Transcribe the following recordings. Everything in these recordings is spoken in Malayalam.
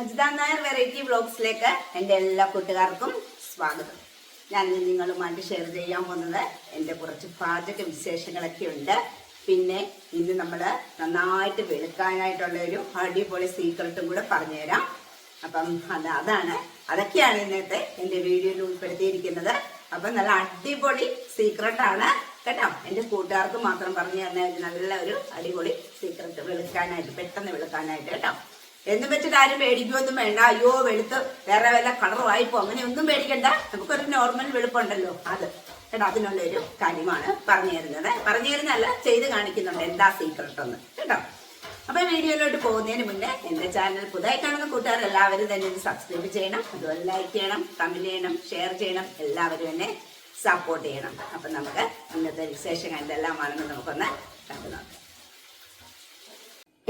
അജിത നായർ വെറൈറ്റി വ്ളോഗ്സിലേക്ക് എന്റെ എല്ലാ കൂട്ടുകാർക്കും സ്വാഗതം. ഞാൻ നിങ്ങളുമായിട്ട് ഷെയർ ചെയ്യാൻ പോകുന്നത് എന്റെ കുറച്ച് പാചക വിശേഷങ്ങളൊക്കെ ഉണ്ട്. പിന്നെ ഇന്ന് നമ്മൾ നന്നായിട്ട് വെളുക്കാനായിട്ടുള്ള ഒരു അടിപൊളി സീക്രട്ടും കൂടെ പറഞ്ഞുതരാം. അപ്പം അത് അതാണ്. അതൊക്കെയാണ് ഇന്നത്തെ എന്റെ വീഡിയോയിൽ ഉൾപ്പെടുത്തിയിരിക്കുന്നത്. അപ്പം നല്ല അടിപൊളി സീക്രട്ടാണ് കേട്ടോ. എന്റെ കൂട്ടുകാർക്ക് മാത്രം പറഞ്ഞു തന്നെ നല്ല ഒരു അടിപൊളി സീക്രട്ട് വെളുക്കാനായിട്ട് പെട്ടെന്ന് വെളുക്കാനായിട്ട് കേട്ടോ. എന്നും വെച്ചിട്ട് ആരും പേടിക്കൊന്നും വേണ്ട. അയ്യോ വെളുത്ത് വേറെ വല്ല കളറുമായിപ്പോ അങ്ങനെ ഒന്നും പേടിക്കണ്ട. നമുക്കൊരു നോർമൽ വെളുപ്പുണ്ടല്ലോ. അത് കേട്ടോ അതിനുള്ള ഒരു കാര്യമാണ് പറഞ്ഞു തരുന്നത്. പറഞ്ഞു തരുന്നതല്ല ചെയ്ത് കാണിക്കുന്നുണ്ട്. എന്താ സീക്രട്ട് ഒന്ന് കേട്ടോ? അപ്പൊ വീഡിയോയിലോട്ട് പോകുന്നതിന് മുന്നേ എന്റെ ചാനൽ പുതുതായി കാണുന്ന കൂട്ടുകാർ എല്ലാവരും തന്നെ സബ്സ്ക്രൈബ് ചെയ്യണം. അതുപോലെ ലൈക്ക് ചെയ്യണം കമന്റ് ചെയ്യണം ഷെയർ ചെയ്യണം. എല്ലാവരും എന്നെ സപ്പോർട്ട് ചെയ്യണം. അപ്പൊ നമുക്ക് ഇന്നത്തെ വിശേഷം എന്തെല്ലാമാണെന്ന് നമുക്കൊന്ന് കണ്ടു നോക്കാം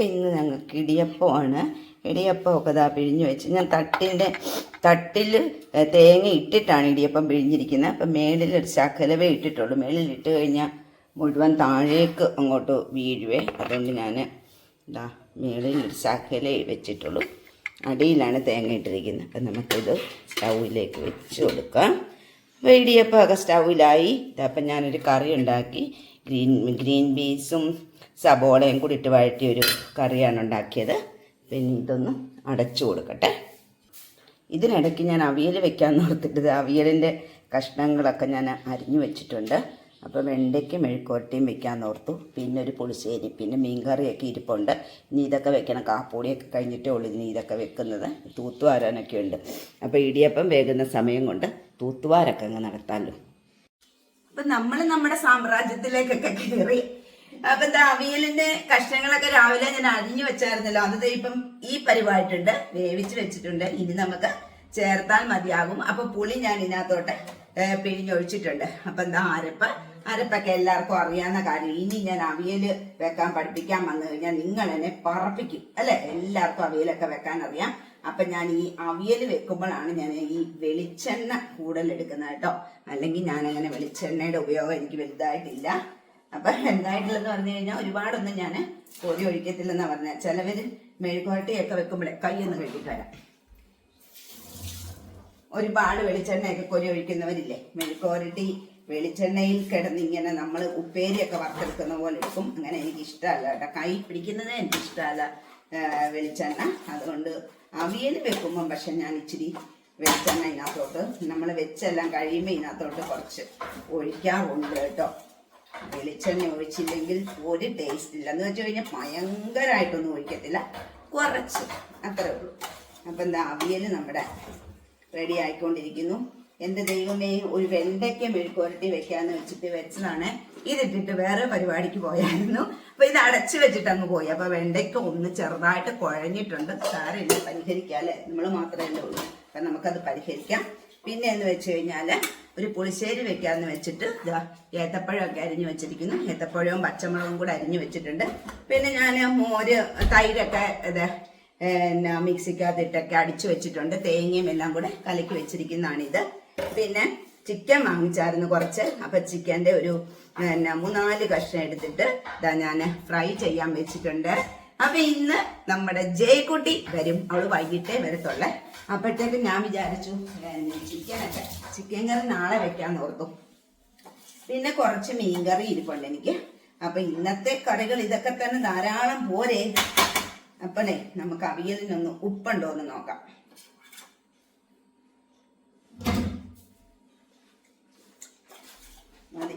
ഇന്ന് ഞങ്ങൾക്ക് ഇടിയപ്പമാണ് ഇടിയപ്പമൊക്കെ ഇതാ പിഴിഞ്ഞ് വെച്ച്. ഞാൻ തട്ടിന്റെ തട്ടിൽ തേങ്ങ ഇട്ടിട്ടാണ് ഇടിയപ്പം പിഴിഞ്ഞിരിക്കുന്നത്. അപ്പം മേളിൽ ഒരു ശകലവേ ഇട്ടിട്ടുള്ളൂ. മേളിൽ ഇട്ട് കഴിഞ്ഞാൽ മുഴുവൻ താഴേക്ക് അങ്ങോട്ട് വീഴുവേ. അതുകൊണ്ട് ഞാൻ ഇതാ മേളിൽ ഒരു ശകലേ വെച്ചിട്ടുള്ളൂ. അടിയിലാണ് തേങ്ങ ഇട്ടിരിക്കുന്നത്. അപ്പം നമുക്കിത് സ്റ്റൗവിലേക്ക് വെച്ച് കൊടുക്കാം. അപ്പോൾ ഇടിയപ്പമൊക്കെ സ്റ്റൗവിലായി. ഇതപ്പം ഞാനൊരു കറി ഉണ്ടാക്കി. ഗ്രീൻ ഗ്രീൻ പീസും സബോളയും കൂടി ഇട്ട് വഴറ്റിയൊരു കറിയാണ് ഉണ്ടാക്കിയത്. പിന്നെ ഇതൊന്ന് അടച്ചു കൊടുക്കട്ടെ. ഇതിനിടയ്ക്ക് ഞാൻ അവിയൽ വെക്കാമെന്ന് ഓർത്തിട്ട് അവിയലിന്റെ കഷ്ണങ്ങളൊക്കെ ഞാൻ അരിഞ്ഞു വെച്ചിട്ടുണ്ട്. അപ്പോൾ വെണ്ടയ്ക്കും മെഴുക്കോട്ടയും വെക്കാമെന്ന് ഓർത്തു. പിന്നെ ഒരു പുളിശ്ശേരി പിന്നെ മീൻകറിയൊക്കെ ഇരിപ്പുണ്ട്. ഇനി ഇതൊക്കെ വെക്കണം. കാപ്പൂടിയൊക്കെ കഴിഞ്ഞിട്ടേ ഉള്ളൂ ഇനി ഇതൊക്കെ വെക്കുന്നത്. തൂത്തുവാരാനൊക്കെ ഉണ്ട്. അപ്പോൾ ഇടിയപ്പം വേകുന്ന സമയം കൊണ്ട് തൂത്തുവാരൊക്കെ അങ്ങ് നടത്താമല്ലോ അപ്പൊ നമ്മൾ നമ്മുടെ സാമ്രാജ്യത്തിലേക്കൊക്കെ കയറി അപ്പൊ എന്താ അവിയലിന്റെ കഷ്ണങ്ങളൊക്കെ രാവിലെ ഞാൻ അരിഞ്ഞു വെച്ചായിരുന്നല്ലോ. അത് ഇപ്പം ഈ പരിവായിട്ടുണ്ട്. വേവിച്ച് വെച്ചിട്ടുണ്ട്. ഇനി നമുക്ക് ചേർത്താൽ മതിയാകും. അപ്പൊ പുളി ഞാൻ ഇതിനകത്തോട്ട് പിഴിഞ്ഞൊഴിച്ചിട്ടുണ്ട്. അപ്പൊ എന്താ അരപ്പ്. അരപ്പൊക്കെ എല്ലാവർക്കും അറിയാവുന്ന കാര്യം. ഇനി ഞാൻ അവിയൽ വെക്കാൻ പഠിപ്പിക്കാൻ വന്നു കഴിഞ്ഞാൽ നിങ്ങൾ എന്നെ പറപ്പിക്കും. അല്ലെ? എല്ലാവർക്കും അവിയലൊക്കെ വെക്കാൻ അറിയാം. അപ്പൊ ഞാൻ ഈ അവിയൽ വെക്കുമ്പോഴാണ് ഞാൻ ഈ വെളിച്ചെണ്ണ കൂടുതൽ എടുക്കുന്നത് കേട്ടോ. അല്ലെങ്കിൽ ഞാൻ അങ്ങനെ വെളിച്ചെണ്ണയുടെ ഉപയോഗം എനിക്ക് വലുതായിട്ടില്ല. അപ്പൊ എന്തായിട്ടുള്ളതെന്ന് പറഞ്ഞു കഴിഞ്ഞാൽ ഒരുപാടൊന്നും ഞാൻ പൊടി ഒഴിക്കത്തില്ലെന്നാ പറഞ്ഞ ചിലവര് മെഴുകുവരട്ടിയൊക്കെ വെക്കുമ്പോഴേ കൈയൊന്ന് വരാം ഒരുപാട് വെളിച്ചെണ്ണയൊക്കെ കൊരി ഒഴിക്കുന്നവരില്ലേ? മെഴുക്കുവരട്ടി വെളിച്ചെണ്ണയിൽ കിടന്ന് ഇങ്ങനെ നമ്മൾ ഉപ്പേരിയൊക്കെ വറുത്തെടുക്കുന്ന പോലെ എടുക്കും. അങ്ങനെ എനിക്ക് ഇഷ്ടമല്ല കേട്ടോ. കൈ പിടിക്കുന്നത് എനിക്ക് ഇഷ്ടമല്ല വെളിച്ചെണ്ണ. അതുകൊണ്ട് അവിയൽ വെക്കുമ്പം പക്ഷെ ഞാൻ ഇച്ചിരി വെളിച്ചെണ്ണ ഇതിനകത്തോട്ട് നമ്മൾ വെച്ചെല്ലാം കഴിയുമ്പോൾ ഇതിനകത്തോട്ട് കുറച്ച് ഒഴിക്കാറുണ്ട് കേട്ടോ. വെളിച്ചെണ്ണ ഒഴിച്ചില്ലെങ്കിൽ ഒരു ടേസ്റ്റ് ഇല്ല എന്ന് വെച്ച് കഴിഞ്ഞാൽ ഭയങ്കരമായിട്ടൊന്നും ഒഴിക്കത്തില്ല. കുറച്ച് അത്രേ ഉള്ളൂ. അപ്പം എന്താ അവിയൽ നമ്മുടെ റെഡി ആയിക്കൊണ്ടിരിക്കുന്നു. എന്റെ ദൈവമേ ഒരു വെണ്ടയ്ക്ക മെഴുക്കുരട്ടി വെക്കാന്ന് വെച്ചിട്ട് വെച്ചതാണ്. ഇതിട്ടിട്ട് വേറെ പരിപാടിക്ക് പോയായിരുന്നു. അപ്പൊ ഇത് അടച്ചു വെച്ചിട്ട് അങ്ങ് പോയി. അപ്പൊ വെണ്ടയ്ക്ക ഒന്ന് ചെറുതായിട്ട് കുഴഞ്ഞിട്ടുണ്ട്. സാരമില്ല പരിഹരിക്കാം അല്ലേ? നമ്മൾ മാത്രമേ ഉള്ളൂ. അപ്പൊ നമുക്കത് പരിഹരിക്കാം. പിന്നെ എന്ന് വെച്ച് കഴിഞ്ഞാൽ ഒരു പുളിശ്ശേരി വെക്കാന്ന് വെച്ചിട്ട് ഇതാ ഏത്തപ്പഴമൊക്കെ അരിഞ്ഞു വെച്ചിരിക്കുന്നു. ഏത്തപ്പഴവും പച്ചമുളകും കൂടെ അരിഞ്ഞു വെച്ചിട്ടുണ്ട്. പിന്നെ ഞാൻ മോര് തൈരൊക്കെ ഇത് പിന്നെ മിക്സിക്കകത്തിട്ടൊക്കെ അടിച്ചു വെച്ചിട്ടുണ്ട്. തേങ്ങയും എല്ലാം കൂടെ കലക്കി വെച്ചിരിക്കുന്നതാണിത്. പിന്നെ ചിക്കൻ വാങ്ങിച്ചായിരുന്നു കുറച്ച്. അപ്പൊ ചിക്കന്റെ ഒരു പിന്നെ മൂന്നാൽ കഷ്ണം എടുത്തിട്ട് ഇതാ ഞാൻ ഫ്രൈ ചെയ്യാൻ വെച്ചിട്ടുണ്ട്. അപ്പൊ ഇന്ന് നമ്മുടെ ജയക്കുട്ടി വരും. അവൾ വൈകിട്ടേ വരത്തുള്ളേ. അപ്പോഴത്തേക്ക് ഞാൻ വിചാരിച്ചു ചിക്കനൊക്കെ ചിക്കൻ കറി നാളെ വെക്കാൻ ഓർത്തു. പിന്നെ കുറച്ച് മീൻ കറി ഇരിപ്പുണ്ട് എനിക്ക്. അപ്പൊ ഇന്നത്തെ കറികൾ ഇതൊക്കെ തന്നെ ധാരാളം പോരെ. അപ്പനെ നമുക്ക് അവിയലിനൊന്ന് ഉപ്പുണ്ടോ എന്ന് നോക്കാം. മതി.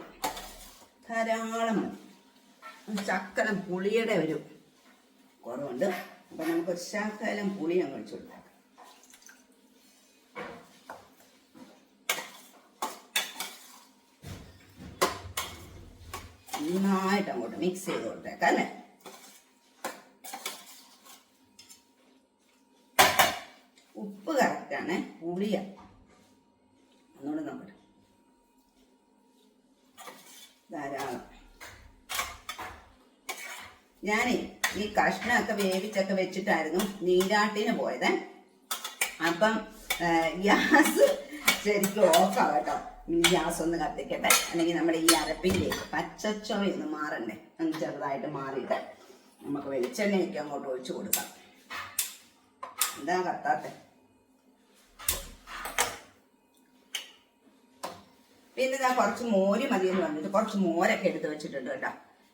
ധാരാളം മതി ശക്കലം പുളിയുടെ ഒരു കുറവുണ്ട്. അപ്പം നമുക്ക് ഒരു ശകലം പുളി അങ്ങ് ഒഴിച്ചു കൊടുക്കാം. നന്നായിട്ട് അങ്ങോട്ട് മിക്സ് ചെയ്ത് കൊടുത്തേക്കാം അല്ലേ? ഉപ്പ് കറക്റ്റാണ് പുളിയ ഒന്നുകൂടെ നോക്കട്ടെ ധാരാളം ഞാനേ ഈ കഷ്ണമൊക്കെ വേവിച്ചൊക്കെ വെച്ചിട്ടായിരുന്നു നീരാട്ടിന് പോയത്. അപ്പം ഗ്യാസ് ശരിക്കും ഓഫാ കേട്ടോ. ഗ്യാസ് ഒന്ന് കത്തിക്കട്ടെ. അല്ലെങ്കിൽ നമ്മുടെ ഈ അരപ്പിന്റെ പച്ചച്ചോയ ഒന്ന് മാറണ്ടേ? ഒന്ന് ചെറുതായിട്ട് മാറിയിട്ട് നമുക്ക് വെളിച്ചെണ്ണയൊക്കെ അങ്ങോട്ട് ഒഴിച്ചു കൊടുക്കാം. എന്താ കത്താത്തെ? പിന്നെ ഞാൻ കുറച്ച് മോര് മതി എന്ന് പറഞ്ഞിട്ട് കുറച്ച് മോരൊക്കെ എടുത്ത് വെച്ചിട്ടുണ്ട് കേട്ടോ.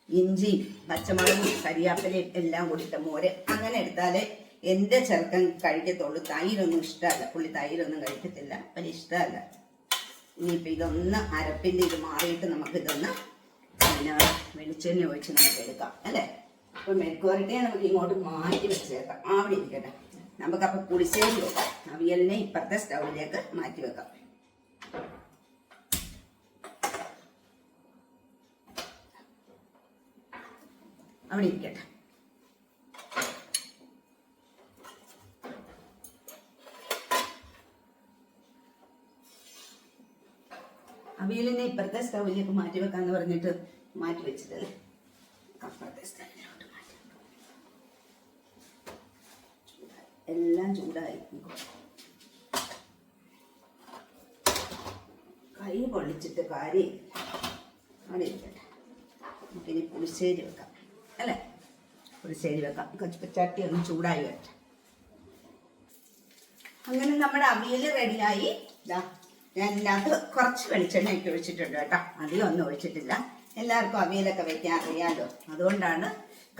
ഇഞ്ചിയും പച്ചമുളകും കരിയാപ്പലയും എല്ലാം കൂടിയിട്ട് മോര് അങ്ങനെ എടുത്താലേ എന്റെ ചെറുക്കൻ കഴിക്കത്തുള്ളൂ. തൈരൊന്നും ഇഷ്ടമല്ല. പുള്ളി തൈരൊന്നും കഴിക്കത്തില്ല. വലിയ ഇഷ്ടമല്ല. ഇനിയിപ്പോൾ ഇതൊന്ന് അരപ്പിന്റെ ഇത് മാറിയിട്ട് നമുക്കിതൊന്ന് പിന്നെ വെളിച്ചെണ്ണ ഒഴിച്ച് നമുക്ക് എടുക്കാം അല്ലേ? അപ്പോൾ മെഴുക്കുവരട്ടിയെ നമുക്ക് ഇങ്ങോട്ട് മാറ്റി വെച്ചേക്കാം. അവിടെ ഇരിക്കട്ടെ. നമുക്കപ്പോൾ പുളിശ്ശേരി വെക്കാം അവിയലിനെ ഇപ്പുറത്തെ സ്റ്റൗവിലേക്ക് മാറ്റി വെക്കാം. അവിടെ ഇരിക്കട്ടെ. അവിയലിനെ ഇപ്പുറത്തെ സ്റ്റൗവിലേക്ക് മാറ്റി വെക്കാന്ന് പറഞ്ഞിട്ട് മാറ്റി വെച്ചിട്ടല്ലേ? അപ്പുറത്തെ സ്റ്റൗവിലോട്ട് മാറ്റി. എല്ലാം ചൂടായി. കൈ പൊള്ളിച്ചിട്ട് കാര്യം അവിടെ ഇരിക്കട്ടെ. നമുക്കിനി പുളിശ്ശേരി വെക്കാം. അല്ലേ? പുളിശ്ശേരി വെക്കാം. കുറച്ച് ചട്ടി ഒന്ന് ചൂടായി വരട്ടെ. അങ്ങനെ നമ്മുടെ അവിയൽ റെഡിയായി. ഞാൻ ഇതിനകത്ത് കുറച്ച് വെളിച്ചെണ്ണ ഇട്ട് ഒഴിച്ചിട്ടുണ്ട് കേട്ടോ. അധികം ഒന്നും ഒഴിച്ചിട്ടില്ല. എല്ലാവർക്കും അവിയലൊക്കെ വെക്കാൻ അറിയാലോ. അതുകൊണ്ടാണ്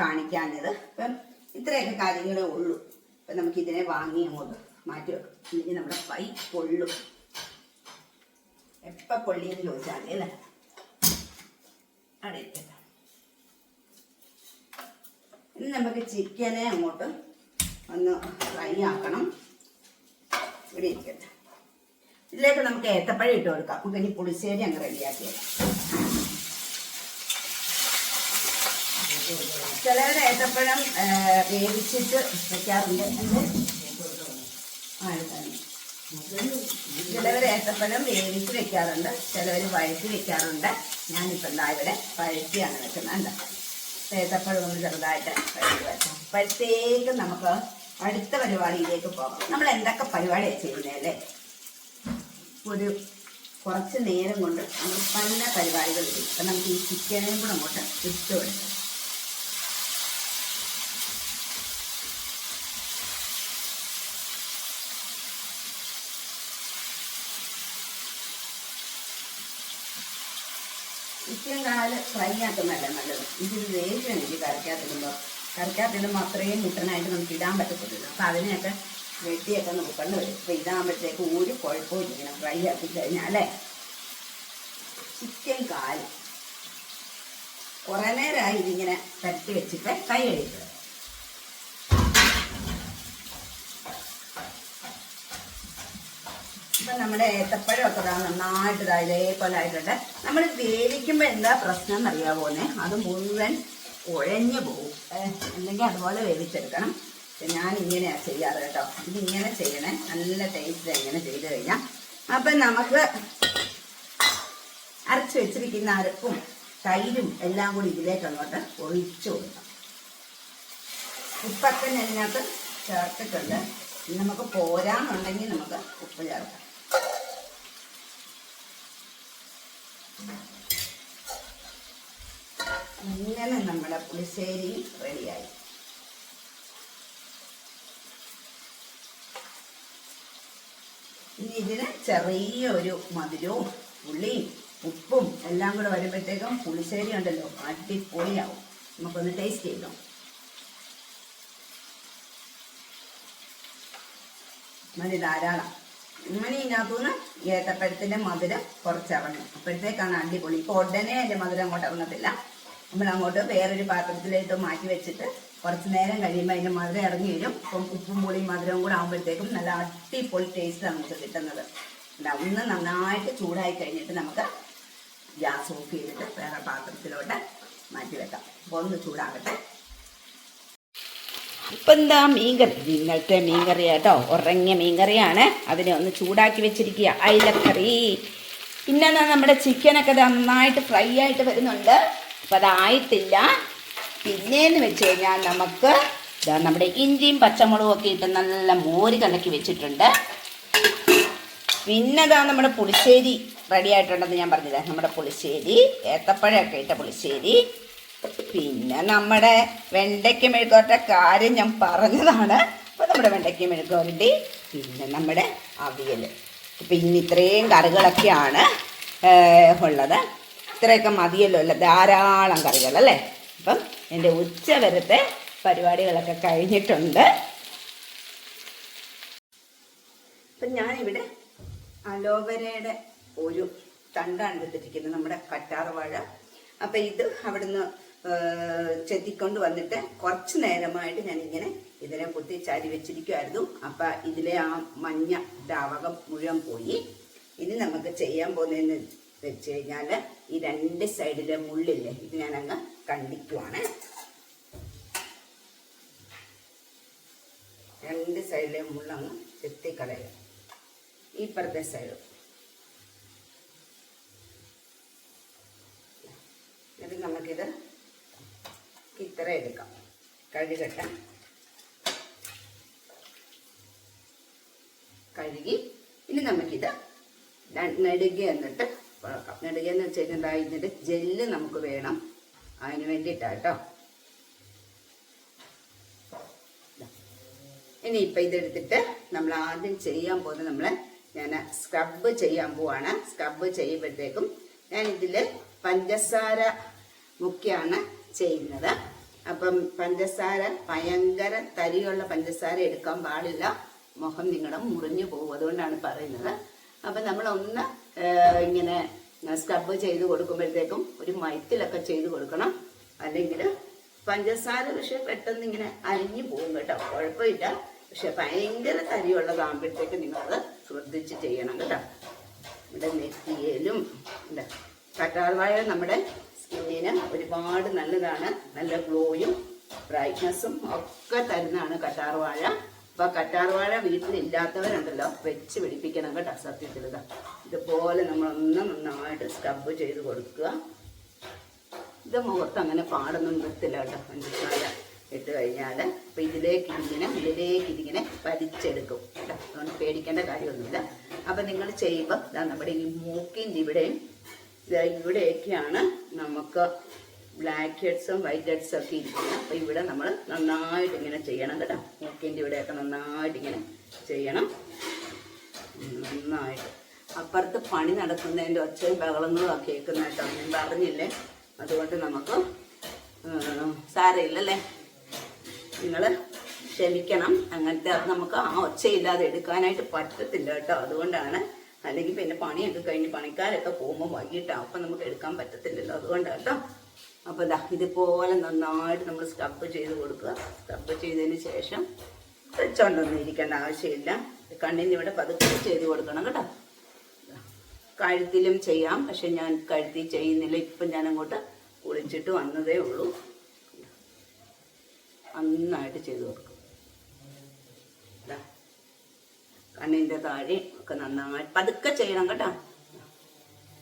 കാണിക്കാഞ്ഞത്. ഇപ്പം ഇത്രയൊക്കെ കാര്യങ്ങളേ ഉള്ളൂ. ഇപ്പം നമുക്ക് ഇതിനെ വാങ്ങി അങ്ങോട്ട് മാറ്റി വെക്കാം. ഇനി നമ്മുടെ പൈ പൊള്ളും. എപ്പോൾ പൊള്ളിയെന്ന് ചോദിച്ചാൽ മതി അല്ലേ? അവിടെ. ഇനി നമുക്ക് ചിക്കനെ അങ്ങോട്ട് ഒന്ന് ഫ്രൈ ആക്കണം. ഇവിടെ ഇരിക്കട്ടെ. ഇതിലേക്ക് നമുക്ക് ഏത്തപ്പഴം ഇട്ട് കൊടുക്കാം. നമുക്ക് ഇനി പുളിശ്ശേരി അങ്ങ് റെഡിയാക്കിയത് ചിലരുടെ ഏത്തപ്പഴം വേവിച്ചിട്ട് എടുക്കാം. ചിലവർ ഏത്തപ്പഴം വേവിച്ച് വെക്കാറുണ്ട്. ചിലവർ വഴറ്റി വെക്കാറുണ്ട്. ഞാനിപ്പോൾ എന്താ ഇവിടെ വഴറ്റിയാണ് വെക്കുന്നത് ഏത്തപ്പഴം ഒന്ന് ചെറുതായിട്ട് വെക്കാം അപ്പോഴത്തേക്ക് നമുക്ക് അടുത്ത പരിപാടിയിലേക്ക് പോകാം. നമ്മൾ എന്തൊക്കെ പരിപാടിയാണ് ചെയ്യുന്നതല്ലേ ഒരു കുറച്ച് നേരം കൊണ്ട് നമ്മൾ പല പരിപാടികൾ ചെയ്യും അപ്പം നമുക്ക് ഈ ചിക്കനും കൂടെ അങ്ങോട്ട് ഇട്ട് കൊടുക്കാം കാൽ ഫ്രൈ ആക്കുന്നതല്ല നല്ലത് ഇതിൽ എനിക്ക് കറിക്കകത്തിടുമ്പോൾ കറിക്കകത്തിടുമ്പോൾ അത്രയും മുട്ടനായിട്ട് നമുക്ക് ഇടാൻ പറ്റത്തില്ല അപ്പം അതിനെയൊക്കെ വെട്ടിയൊക്കെ നോക്കേണ്ടി വരും അപ്പം ഇതാകുമ്പോഴത്തേക്ക് ഒരു കുഴപ്പമില്ല ഇങ്ങനെ ഫ്രൈ ആക്കി കഴിഞ്ഞാൽ അല്ലേ? ചിക്കൻ കാൽ. കുറേ നേരമായി ഇതിങ്ങനെ തട്ടി വെച്ചിട്ട് കൈ കഴിക്കുക ഇപ്പൊ നമ്മുടെ ഏത്തപ്പഴം ഒക്കെ ദാ നന്നായിട്ട് ഇതാ ഇതേപോലെ ആയിട്ടുണ്ട്. നമ്മൾ വേവിക്കുമ്പോൾ എന്താ പ്രശ്നം എന്നറിയാവോന്നെ അത് മുഴുവൻ കുഴഞ്ഞു പോകും അല്ലെങ്കിൽ അതുപോലെ വേവിച്ചെടുക്കണം. ഞാൻ ഇങ്ങനെയാണ് ചെയ്യാറ് കേട്ടോ. ഇതിങ്ങനെ ചെയ്യണേ. നല്ല ടേസ്റ്റ് ഇങ്ങനെ ചെയ്ത് കഴിഞ്ഞാൽ അപ്പം നമുക്ക് അരച്ച് വെച്ചിരിക്കുന്ന അരപ്പും തൈരും എല്ലാം കൂടി ഇതിലേക്ക് അങ്ങോട്ട് ഒഴിച്ചു കൊടുക്കാം. ഉപ്പൊക്കെ ഇതിനകത്ത് ചേർത്തിട്ടുണ്ട്. നമുക്ക് പോരാന്നുണ്ടെങ്കിൽ നമുക്ക് ഉപ്പ് ചേർക്കാം. ഇങ്ങനെ നമ്മുടെ പുളിശ്ശേരി റെഡിയായി. ഇനി ഇതിന് ചെറിയൊരു മധുരവും പുളിയും ഉപ്പും എല്ലാം കൂടെ വരുമ്പോഴത്തേക്കും പുളിശ്ശേരി ഉണ്ടല്ലോ അടിപൊളിയാവും. നമുക്കൊന്ന് ടേസ്റ്റ് ചെയ്തോ. മതി ധാരാളം. ഇങ്ങനെ ഇതിനകത്തുനിന്ന് ഏത്തപ്പഴത്തിന്റെ മധുരം കുറച്ചിറങ്ങും. അപ്പോഴത്തേക്കാണ് അടിപൊളി. ഇപ്പോൾ ഉടനെ അതിന്റെ മധുരം അങ്ങോട്ട് ഇറങ്ങത്തില്ല. നമ്മൾ അങ്ങോട്ട് വേറൊരു പാത്രത്തിലേക്ക് മാറ്റി വെച്ചിട്ട് കുറച്ച് നേരം കഴിയുമ്പോൾ അതിന്റെ മധുരം ഇറങ്ങി വരും. അപ്പം ഉപ്പും പുളിയും മധുരവും കൂടെ ആകുമ്പോഴത്തേക്കും നല്ല അടിപൊളി ടേസ്റ്റ് നമുക്ക് കിട്ടുന്നത്. ഒന്ന് നന്നായിട്ട് ചൂടായി കഴിഞ്ഞിട്ട് നമുക്ക് ഗ്യാസ് ഓഫ് ചെയ്തിട്ട് വേറെ പാത്രത്തിലോട്ട് മാറ്റി വെക്കാം. അപ്പോൾ ഒന്ന് ചൂടാകട്ടെ. ഇപ്പം എന്താ മീൻകറി? ഇന്നലത്തെ മീൻകറി കേട്ടോ. ഉറങ്ങിയ മീൻകറിയാണ്. അതിനെ ഒന്ന് ചൂടാക്കി വെച്ചിരിക്കുക. അയിലക്കറി. പിന്നെ നമ്മുടെ ചിക്കനൊക്കെ നന്നായിട്ട് ഫ്രൈ ആയിട്ട് വരുന്നുണ്ട്. അപ്പം അതായിട്ടില്ല. പിന്നെയെന്ന് വെച്ച് കഴിഞ്ഞാൽ നമുക്ക് നമ്മുടെ ഇഞ്ചിയും പച്ചമുളകും ഒക്കെ ഇട്ട് നല്ല മോര് കലക്കി വെച്ചിട്ടുണ്ട്. പിന്നെ ഇതാ നമ്മുടെ പുളിശ്ശേരി റെഡി ആയിട്ടുണ്ടെന്ന് ഞാൻ പറഞ്ഞില്ല? നമ്മുടെ പുളിശ്ശേരി ഏത്തപ്പഴമൊക്കെ ഇട്ട പുളിശ്ശേരി. പിന്നെ നമ്മുടെ വെണ്ടയ്ക്ക മെഴുക്കോരുടെ കാര്യം ഞാൻ പറഞ്ഞതാണ്. അപ്പോൾ നമ്മുടെ വെണ്ടയ്ക്ക മെഴുക്കുവരട്ടി പിന്നെ നമ്മുടെ അവിയൽ ഇപ്പം ഇന്ന് ഇത്രയും കറികളൊക്കെയാണ് ഉള്ളത്. ഇത്രയൊക്കെ മതിയല്ലോ അല്ലേ? ധാരാളം കറികൾ അല്ലേ? അപ്പം എന്റെ ഉച്ച വരത്തെ പരിപാടികളൊക്കെ കഴിഞ്ഞിട്ടുണ്ട്. അപ്പം ഞാനിവിടെ അലോവരയുടെ ഒരു തണ്ടാണ് എടുത്തിരിക്കുന്നത് നമ്മുടെ കറ്റാർവാഴ അപ്പം ഇത് അവിടുന്ന് ചെത്തിക്കൊണ്ട് വന്നിട്ട് കുറച്ച് നേരമായിട്ട് ഞാൻ ഇങ്ങനെ ഇതിനെ പൊട്ടി ചാരി വെച്ചിരിക്കുമായിരുന്നു അപ്പം ഇതിലെ ആ മഞ്ഞ ദ്രാവകം മുഴുവൻ പോയി. ഇനി നമുക്ക് ചെയ്യാൻ പോകുന്നതെന്ന് വെച്ച് കഴിഞ്ഞാൽ ഈ രണ്ട് സൈഡിലെ മുള്ളില്ലേ ഇത് ഞാൻ അങ്ങ് കണ്ടിക്കുവാണ്. രണ്ട് സൈഡിലെ മുള്ളങ്ങ് ചെത്തിക്കളയുക. ഈ പ്രദേശം എന്നിട്ട് നമുക്കിത് ഇത്ര എടുക്കാം. കഴുകട്ടെ. കഴുകി. ഇനി നമുക്കിത് നടുക എന്നിട്ട് വളക്കാം നടുക എന്ന് വെച്ച് കഴിഞ്ഞാൽ ഇതിന്റെ ജെല്ല് നമുക്ക് വേണം. അതിന് വേണ്ടിയിട്ടാട്ടോ ഇനി ഇപ്പം ഇതെടുത്തിട്ട് നമ്മൾ ആദ്യം ചെയ്യാൻ പോകുന്നത് നമ്മൾ ഞാൻ സ്ക്രബ് ചെയ്യാൻ പോവാണ്. സ്ക്രബ് ചെയ്യുമ്പോഴത്തേക്കും ഞാൻ ഇതിൽ പഞ്ചസാര മുക്കിയാണ് ചെയ്യുന്നത്. അപ്പം പഞ്ചസാര ഭയങ്കര തരിയുള്ള പഞ്ചസാര എടുക്കാൻ പാടില്ല. മുഖം നിങ്ങളുടെ മുറിഞ്ഞു പോകും അതുകൊണ്ടാണ് പറയുന്നത്. അപ്പം നമ്മളൊന്ന് ഇങ്ങനെ സ്ക്രബ് ചെയ്ത് കൊടുക്കുമ്പോഴത്തേക്കും ഒരു മയത്തിലൊക്കെ ചെയ്ത് കൊടുക്കണം. അല്ലെങ്കിൽ പഞ്ചസാര പക്ഷെ പെട്ടെന്ന് ഇങ്ങനെ അരിഞ്ഞു പോകും കേട്ടോ. കുഴപ്പമില്ല. പക്ഷെ ഭയങ്കര തരിയുള്ളതാകുമ്പോഴത്തേക്ക് നിങ്ങളത് ശ്രദ്ധിച്ച് ചെയ്യണം കേട്ടോ. ഇവിടെ നെറ്റിയേലും കറ്റാർവാഴ നമ്മുടെ സ്കിന്നിന് ഒരുപാട് നല്ലതാണ്. നല്ല ഗ്ലോയും ബ്രൈറ്റ്നസ്സും ഒക്കെ തരുന്നതാണ് കറ്റാർവാഴ. അപ്പൊ കറ്റാർവാഴ വീട്ടിലില്ലാത്തവരുണ്ടല്ലോ വെച്ച് പിടിപ്പിക്കണം കേട്ടോ സത്യത്തിൽ ഇതാ. ഇതുപോലെ നമ്മളൊന്ന് നന്നായിട്ട് സ്ക്രബ് ചെയ്ത് കൊടുക്കുക. ഇത് മുഖത്ത് അങ്ങനെ പാടൊന്നും നിർത്തില്ല കേട്ടോ പഞ്ചസാര ഇട്ട് കഴിഞ്ഞാൽ അപ്പം ഇതിലേക്ക് ഇതിങ്ങനെ ഇതിലേക്ക് ഇതിങ്ങനെ വലിച്ചെടുക്കും കേട്ടോ. അതുകൊണ്ട് പേടിക്കേണ്ട കാര്യമൊന്നുമില്ല. അപ്പം നിങ്ങൾ ചെയ്യുമ്പോൾ ഇതാ നമ്മുടെ ഈ മൂക്കിന്റെ ഇവിടെയും ഇവിടെയൊക്കെയാണ് നമുക്ക് ബ്ലാക്ക് ഹെഡ്സും വൈറ്റ് ഹെഡ്സും ഒക്കെ ഇരിക്കുന്നത് അപ്പോൾ ഇവിടെ നമ്മൾ നന്നായിട്ട് ഇങ്ങനെ ചെയ്യണം കേട്ടോ. മൂക്കിന്റെ ഇവിടെയൊക്കെ നന്നായിട്ട് ഇങ്ങനെ ചെയ്യണം. നന്നായിട്ട്. അപ്പുറത്ത് പണി നടക്കുന്നതിന്റെ ഒച്ചയും ബഹളങ്ങളും ഒക്കെ കേൾക്കുന്ന കേട്ടോ. ഞാൻ പറഞ്ഞില്ലേ? അതുകൊണ്ട് നമുക്ക് സാരയില്ലല്ലേ നിങ്ങൾ ക്ഷമിക്കണം. അങ്ങനത്തെ നമുക്ക് ആ ഒച്ചയില്ലാതെ എടുക്കാനായിട്ട് പറ്റത്തില്ല കേട്ടോ. അതുകൊണ്ടാണ് അല്ലെങ്കിൽ പിന്നെ പണിയൊക്കെ കഴിഞ്ഞ് പണിക്കാരൊക്കെ പോകുമ്പോൾ വൈകിട്ടാണ് അപ്പം നമുക്ക് എടുക്കാൻ പറ്റത്തില്ലല്ലോ. അതുകൊണ്ടാണ് കേട്ടോ അപ്പോൾ ഇതാ ഇതുപോലെ നന്നായിട്ട് നമ്മൾ സ്റ്റഫ് ചെയ്ത് കൊടുക്കുക. സ്റ്റഫ് ചെയ്തതിന് ശേഷം വെച്ചോണ്ടൊന്നും ഇരിക്കേണ്ട ആവശ്യമില്ല. കണ്ണിന് ഇവിടെ പതുക്കെ ചെയ്ത് കൊടുക്കണം കേട്ടോ. കഴുത്തിലും ചെയ്യാം. പക്ഷെ ഞാൻ കഴുത്തിൽ ചെയ്യുന്നില്ല. ഇപ്പം ഞാൻ അങ്ങോട്ട് കുളിച്ചിട്ട് വന്നതേ ഉള്ളൂ. നന്നായിട്ട് ചെയ്ത് കൊടുക്കും കണ്ണിന്റെ താഴെ ഒക്കെ നന്നായി പതുക്കെ ചെയ്യണം കേട്ടോ.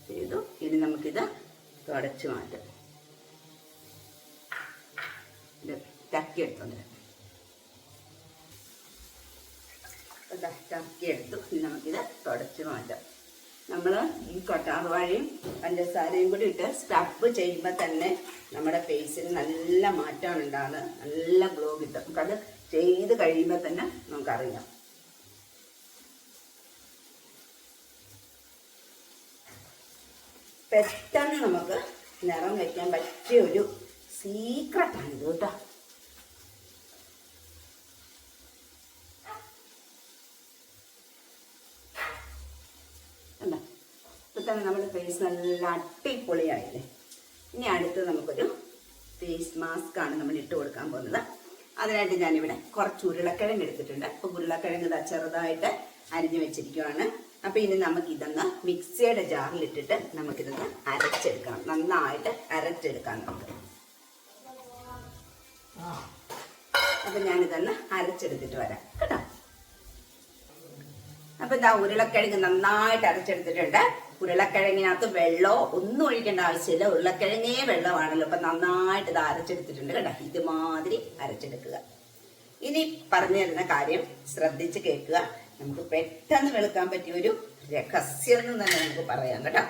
ചെയ്തു. ഇനി നമുക്കിത് തുടച്ച് മാറ്റാം. ചക്കി എടുത്തോണ്ട് ചക്കി എടുത്തു. ഇനി നമുക്കിത് തുടച്ച് മാറ്റാം. നമ്മൾ ഈ കൊട്ടാർവാഴയും പഞ്ചസാരയും കൂടി ഇട്ട് സ്ക്രബ് ചെയ്യുമ്പോൾ തന്നെ നമ്മുടെ ഫേസിന് നല്ല മാറ്റമാണ് ഉണ്ടാകുന്നത് നല്ല ഗ്ലോ കിട്ടും. നമുക്കത് ചെയ്ത് കഴിയുമ്പോൾ തന്നെ നമുക്കറിയാം. പെട്ടെന്ന് നമുക്ക് നിറം വയ്ക്കാൻ പറ്റിയ ഒരു സീക്രട്ടാണ് ഇത് കേട്ടോ. നമ്മുടെ ഫേസ് നല്ല അടിപൊളിയായില്ലേ? ഇനി അടുത്ത് നമുക്കൊരു ഫേസ് മാസ്ക് ആണ് നമ്മൾ ഇട്ട് കൊടുക്കാൻ പോകുന്നത്. അതിനായിട്ട് ഞാനിവിടെ കുറച്ച് ഉരുളക്കിഴങ്ങ് എടുത്തിട്ടുണ്ട്. അപ്പോൾ ഉരുളക്കിഴങ്ങ് ചെറുതായിട്ട് അരിഞ്ഞു വെച്ചിരിക്കുവാണ്. അപ്പോൾ ഇനി നമുക്ക് ഇതൊന്ന് മിക്സിയുടെ ജാറിലിട്ടിട്ട് നമുക്കിതൊന്ന് അരച്ചെടുക്കണം. നന്നായിട്ട് അരച്ചെടുക്കാം നമുക്ക് അപ്പം ഞാനിതൊന്ന് അരച്ചെടുത്തിട്ട് വരാം. കേട്ടോ? അപ്പൊ ഇതാ ഉരുളക്കിഴങ്ങ് നന്നായിട്ട് അരച്ചെടുത്തിട്ടുണ്ട്. ഉരുളക്കിഴങ്ങിനകത്ത് വെള്ളമോ ഒന്നും ഒഴിക്കേണ്ട ആവശ്യമില്ല. ഉരുളക്കിഴങ്ങേ വെള്ളമാണല്ലോ. അപ്പൊ നന്നായിട്ട് ഇത് അരച്ചെടുത്തിട്ടുണ്ട് കേട്ടോ. ഇതുമാതിരി അരച്ചെടുക്കുക. ഇനി പറഞ്ഞു തരുന്ന കാര്യം ശ്രദ്ധിച്ച് കേൾക്കുക. നമുക്ക് പെട്ടെന്ന് വെളുക്കാൻ പറ്റിയ ഒരു രഹസ്യം എന്ന് തന്നെ നമുക്ക് പറയാം കേട്ടോ.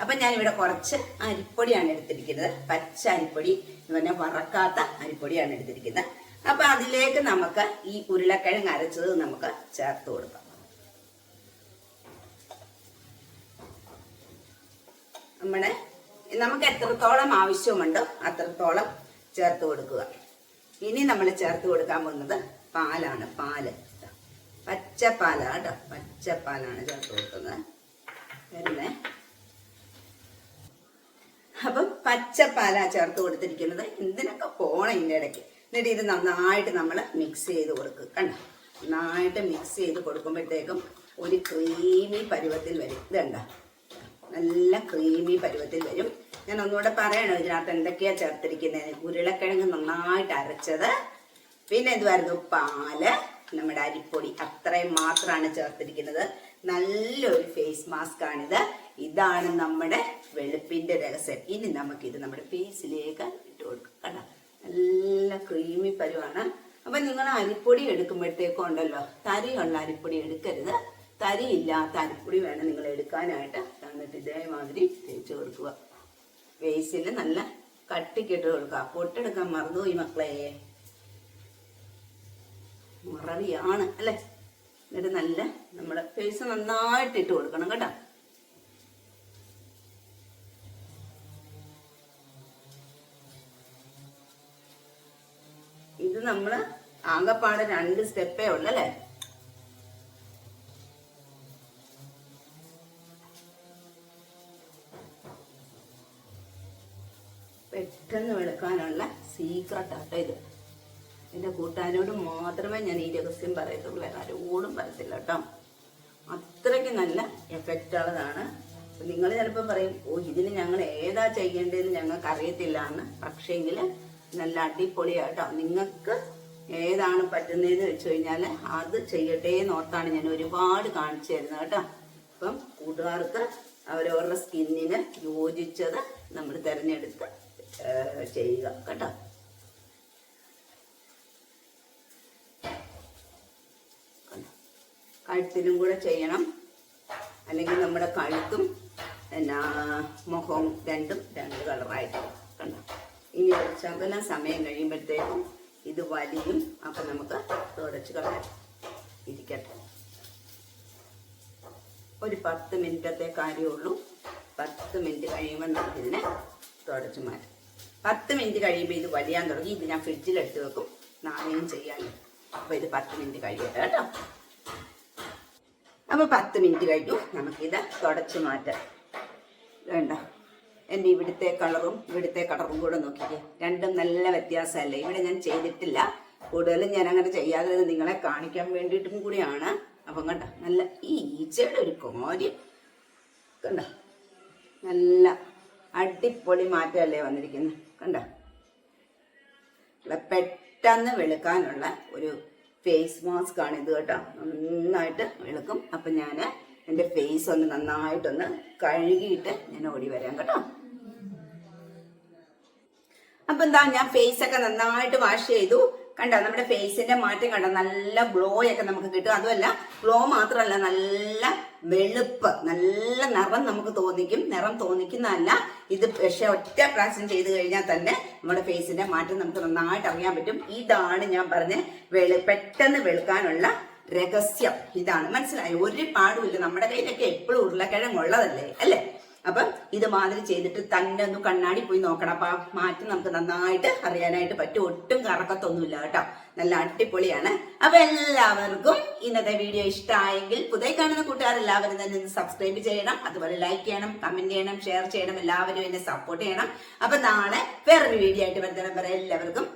അപ്പൊ ഞാനിവിടെ കുറച്ച് അരിപ്പൊടിയാണ് എടുത്തിരിക്കുന്നത്. പച്ച അരിപ്പൊടി എന്ന് പറഞ്ഞാൽ വറക്കാത്ത അരിപ്പൊടിയാണ് എടുത്തിരിക്കുന്നത്. അപ്പൊ അതിലേക്ക് നമുക്ക് ഈ ഉരുളക്കിഴങ്ങ് അരച്ചത് നമുക്ക് ചേർത്ത് കൊടുക്കാം. നമ്മുടെ നമുക്ക് എത്രത്തോളം ആവശ്യമുണ്ടോ അത്രത്തോളം ചേർത്ത് കൊടുക്കുക. ഇനി നമ്മൾ ചേർത്ത് കൊടുക്കാൻ പോകുന്നത് പാലാണ്. പാൽ. പച്ചപ്പാലാണ് കേട്ടോ. പച്ചപ്പാലാണ് ചേർത്ത് കൊടുക്കുന്നത്. വരുന്നേ. അപ്പം പച്ചപ്പാലാ ചേർത്ത് കൊടുത്തിരിക്കുന്നത്. എന്തിനൊക്കെ പോണം ഇതിന്റെ ഇടയ്ക്ക്. എന്നിട്ട് ഇത് നന്നായിട്ട് നമ്മൾ മിക്സ് ചെയ്ത് കൊടുക്കുക കണ്ടോ? നന്നായിട്ട് മിക്സ് ചെയ്ത് കൊടുക്കുമ്പോഴത്തേക്കും ഒരു ക്രീമി പരുവത്തിൽ വരും. ഇത് കണ്ടോ? നല്ല ക്രീമി പരുവത്തിൽ വരും. ഞാൻ ഒന്നുകൂടെ പറയണോ ഇതിനകത്ത് എന്തൊക്കെയാണ് ചേർത്തിരിക്കുന്നത് ഉരുളക്കിഴങ്ങ് നന്നായിട്ട് അരച്ചത്. പിന്നെ എന്തുവായിരുന്നു? പാൽ. നമ്മുടെ അരിപ്പൊടി അത്രയും മാത്രമാണ് ചേർത്തിരിക്കുന്നത്. നല്ലൊരു ഫേസ് മാസ്ക് ആണിത്. ഇതാണ് നമ്മുടെ വെളുപ്പിന്റെ രഹസ്യം. ഇനി നമുക്ക് ഇത് നമ്മുടെ ഫേസിലേക്ക് ഇട്ട് കൊടുക്കാം. കേട്ടോ നല്ല ക്രീമി പരുവാണ്. അപ്പൊ നിങ്ങൾ അരിപ്പൊടി എടുക്കുമ്പോഴത്തേക്കും ഉണ്ടല്ലോ തരിയുള്ള അരിപ്പൊടി എടുക്കരുത്. തരി ഇല്ലാത്ത അരിപ്പൊടി വേണം നിങ്ങൾ എടുക്കാനായിട്ട്. എന്നിട്ട് ഇതേമാതിരി തേച്ച് കൊടുക്കുക. ഫേസിൽ നല്ല കട്ടിക്കിട്ട് കൊടുക്കുക. പൊട്ടെടുക്കാൻ മറന്നുപോയി മക്കളെ. മറവിയാണ് അല്ലേ? എന്നിട്ട് നല്ല നമ്മുടെ ഫേസ് നന്നായിട്ട് ഇട്ട് കൊടുക്കണം കേട്ടോ. ഇത് നമ്മൾ ആകെപ്പാടെ രണ്ട് സ്റ്റെപ്പേ ഉള്ളു അല്ലേ? പെട്ടെന്ന് വെളുക്കാനുള്ള സീക്രട്ടാട്ടോ ഇത്. എന്റെ കൂട്ടുകാരോട് മാത്രമേ ഞാൻ ഈ രഹസ്യം പറയത്തുള്ളൂ. വേറെ ആരോടും പറയത്തില്ല കേട്ടോ. അത്രയ്ക്ക് നല്ല എഫക്റ്റ് ഉള്ളതാണ്. നിങ്ങൾ ചിലപ്പോൾ പറയും ഓ ഇതിന് ഞങ്ങൾ ഏതാ ചെയ്യേണ്ടതെന്ന് ഞങ്ങൾക്ക് അറിയത്തില്ല എന്ന് പക്ഷേങ്കിൽ നല്ല അടിപൊളിയാട്ടോ നിങ്ങൾക്ക് ഏതാണ് പറ്റുന്നതെന്ന് വെച്ച് കഴിഞ്ഞാൽ അത് ചെയ്യട്ടെ എന്നോർത്താണ് ഞാൻ ഒരുപാട് കാണിച്ചു തരുന്നത് കേട്ടോ. അപ്പം കൂട്ടുകാർക്ക് അവരവരുടെ സ്കിന്നിന് യോജിച്ചത് നമ്മൾ തിരഞ്ഞെടുത്ത് ചെയ്യുക കേട്ടോ. കഴുത്തിലും കൂടെ ചെയ്യണം. അല്ലെങ്കിൽ നമ്മുടെ കഴുത്തും എന്നാ മുഖവും രണ്ടും രണ്ട് കളറായിട്ട് കണ്ടോ? ഇനി ഒരു സമയം കഴിയുമ്പോഴത്തേക്കും ഇത് വലിയും. അപ്പം നമുക്ക് തുടച്ച് കളയാം. ഇരിക്കട്ടെ. ഒരു പത്ത് മിനിറ്റത്തെ കാര്യമുള്ളൂ. പത്ത് മിനിറ്റ് കഴിയുമ്പോൾ നമുക്കിതിനെ തുടച്ച് മാറ്റാം. പത്ത് മിനിറ്റ് കഴിയുമ്പോൾ ഇത് വലിയാൻ തുടങ്ങി. ഇത് ഞാൻ ഫ്രിഡ്ജിലെടുത്ത് വെക്കും. നാളെയും ചെയ്യാൻ. അപ്പോൾ ഇത് പത്ത് മിനിറ്റ് കഴിയട്ടെ കേട്ടോ. അപ്പോൾ പത്ത് മിനിറ്റ് കഴിഞ്ഞു. നമുക്കിത് തുടച്ചു മാറ്റാം. വേണ്ട. എന്റെ ഇവിടുത്തെ കളറും ഇവിടുത്തെ കളറും കൂടെ നോക്കിക്കേ. രണ്ടും നല്ല വ്യത്യാസമല്ലേ? ഇവിടെ ഞാൻ ചെയ്തിട്ടില്ല. കൂടുതലും ഞാൻ അങ്ങനെ ചെയ്യാതെ നിങ്ങളെ കാണിക്കാൻ വേണ്ടിയിട്ടും കൂടിയാണ്. അപ്പം കണ്ട? നല്ല ഈ ഈച്ചയുടെ ഒരു കോരി കണ്ട? നല്ല അടിപൊളി മാറ്റമല്ലേ വന്നിരിക്കുന്നത്? കണ്ട? പെട്ടെന്ന് വെളുക്കാനുള്ള ഒരു ഫേസ് മാസ്ക് ആണ് ഇത് കേട്ടോ. നന്നായിട്ട് വെളുക്കും. അപ്പം ഞാൻ എന്റെ ഫേസ് ഒന്ന് നന്നായിട്ടൊന്ന് കഴുകിയിട്ട് ഞാൻ ഓടി വരാം കേട്ടോ. അപ്പൊ എന്താ ഞാൻ ഫേസ് ഒക്കെ നന്നായിട്ട് വാഷ് ചെയ്തു. കണ്ടോ നമ്മുടെ ഫേസിന്റെ മാറ്റം കണ്ട? നല്ല ഗ്ലോ ഒക്കെ നമുക്ക് കിട്ടും. അതുമല്ല ഗ്ലോ മാത്രമല്ല നല്ല വെളുപ്പ് നല്ല നിറം നമുക്ക് തോന്നിക്കും. നിറം തോന്നിക്കുന്നതല്ല ഇത് പക്ഷെ ഒറ്റ പ്രാവശ്യം ചെയ്ത് കഴിഞ്ഞാൽ തന്നെ നമ്മുടെ ഫേസിന്റെ മാറ്റം നമുക്ക് നന്നായിട്ട് അറിയാൻ പറ്റും. ഇതാണ് ഞാൻ പറഞ്ഞ വെളു പെട്ടെന്ന് വെളുക്കാനുള്ള രഹസ്യം. ഇതാണ്. മനസ്സിലായി? ഒരു പാടുമില്ല. നമ്മുടെ കയ്യിലൊക്കെ എപ്പോഴും ഉരുളക്കിഴങ്ങ് ഉള്ളതല്ലേ? അല്ലേ? അപ്പം ഇതുമാതിരി ചെയ്തിട്ട് തന്നെ ഒന്ന് കണ്ണാടി പോയി നോക്കണം. അപ്പൊ മാറ്റം നമുക്ക് നന്നായിട്ട് അറിയാനായിട്ട് പറ്റും. ഒട്ടും കറക്കത്തൊന്നുമില്ല കേട്ടോ. നല്ല അടിപൊളിയാണ്. അപ്പൊ എല്ലാവർക്കും ഇന്നത്തെ വീഡിയോ ഇഷ്ടമായെങ്കിൽ പുതിയ കാണുന്ന കൂട്ടുകാർ എല്ലാവരും തന്നെ സബ്സ്ക്രൈബ് ചെയ്യണം. അതുപോലെ ലൈക്ക് ചെയ്യണം കമന്റ് ചെയ്യണം ഷെയർ ചെയ്യണം. എല്ലാവരും എന്നെ സപ്പോർട്ട് ചെയ്യണം. അപ്പൊ നാളെ വേറൊരു വീഡിയോ ആയിട്ട് വരുന്നതിനും എല്ലാവർക്കും എല്ലാവർക്കും